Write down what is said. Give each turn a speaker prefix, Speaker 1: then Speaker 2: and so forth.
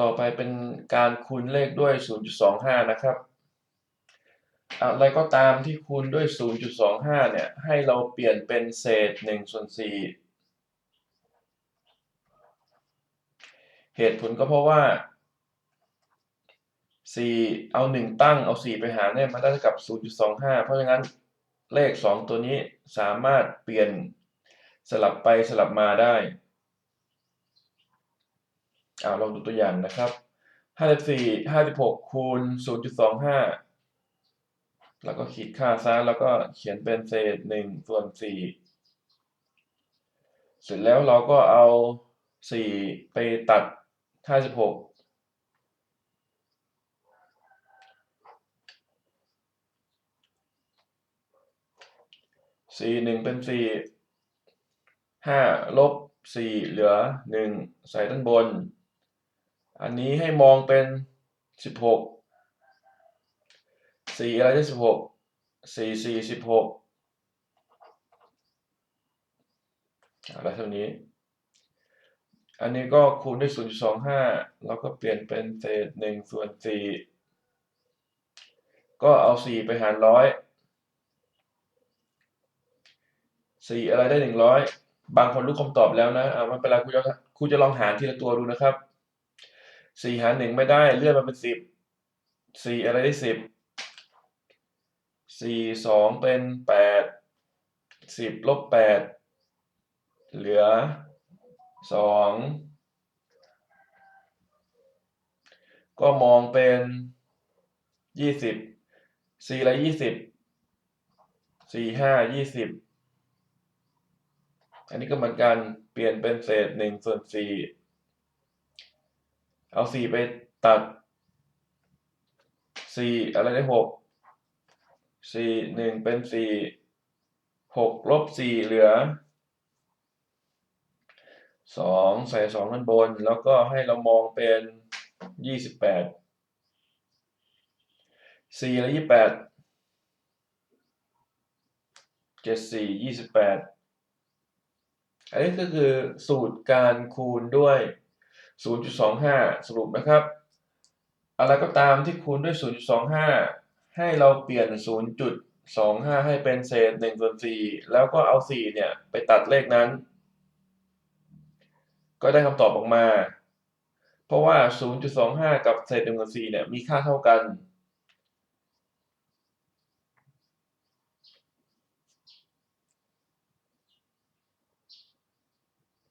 Speaker 1: ต่อไปเป็นการคูณเลขด้วย 0.25 นะครับ อะไรก็ตามที่คูณด้วย 0.25 เนี่ย ให้เราเปลี่ยนเป็นเศษ1ส่วน4เหตุผลก็เพราะว่า 4 เอา 1 ตั้งเอา 4 ไปหารเนี่ยมันได้เท่ากับ 0.25 เพราะฉะนั้นเลข 2 ตัวนี้สามารถเปลี่ยนสลับไปสลับมาได้ อาลองดูตัวอย่างนะครับ54 56คูณ0.25แล้วก็ขีดค่าซะแล้วก็เขียนเป็นเศษ1ส่วน4เสร็จแล้วเราก็เอา4ไปตัด56สี่หนึ่งเป็นสี่ห้าลบสี่เหลือหนึ่งใส่ด้านบน อันนี้ให้มองเป็นสิบหกสี่อะไรได้สิบหกสี่สี่สิบหกอะไรเท่านี้ อันนี้ก็คูณด้วยศูนย์จุดสองห้าแล้วก็เปลี่ยนเป็นเศษหนึ่งส่วนสี่ก็เอาสี่ไปหารร้อยสี่อะไรได้หนึ่งร้อยบางคนรู้คำตอบแล้วนะอ่าไม่เป็นไรครูจะครูจะลองหารทีละตัวดูนะครับ สี่หารหนึ่งไม่ได้เลื่อนมาเป็นสิบสี่อะไรได้สิบสี่สองเป็นแปดสิบลบแปดเหลือสองก็มองเป็นยี่สิบสี่อะไรยี่สิบสี่ห้ายี่สิบอันนี้ก็เหมือนกันเปลี่ยนเป็นเศษหนึ่งส่วนสี่ เอาสี่ไปตัดสี่อะไรได้หกสี่หนึ่งเป็นสี่หกลบสี่เหลือสองใส่สองด้านบน แล้วก็ให้เรามองเป็นยี่สิบแปดสี่และยี่แปดเจ็ดสี่ยี่สิบแปดอันนี้ก็คือสูตรการคูณด้วย 0.25 สรุปนะครับ อะไรก็ตามที่คูณด้วย 0.25 ให้เราเปลี่ยน 0.25 ให้เป็นเศษ1ส่วน4แล้วก็เอา 4 เนี่ย ไปตัดเลขนั้น ก็ได้คำตอบออกมา เพราะว่า 0.25 กับเศษ1ส่วน4เนี่ย มีค่าเท่ากัน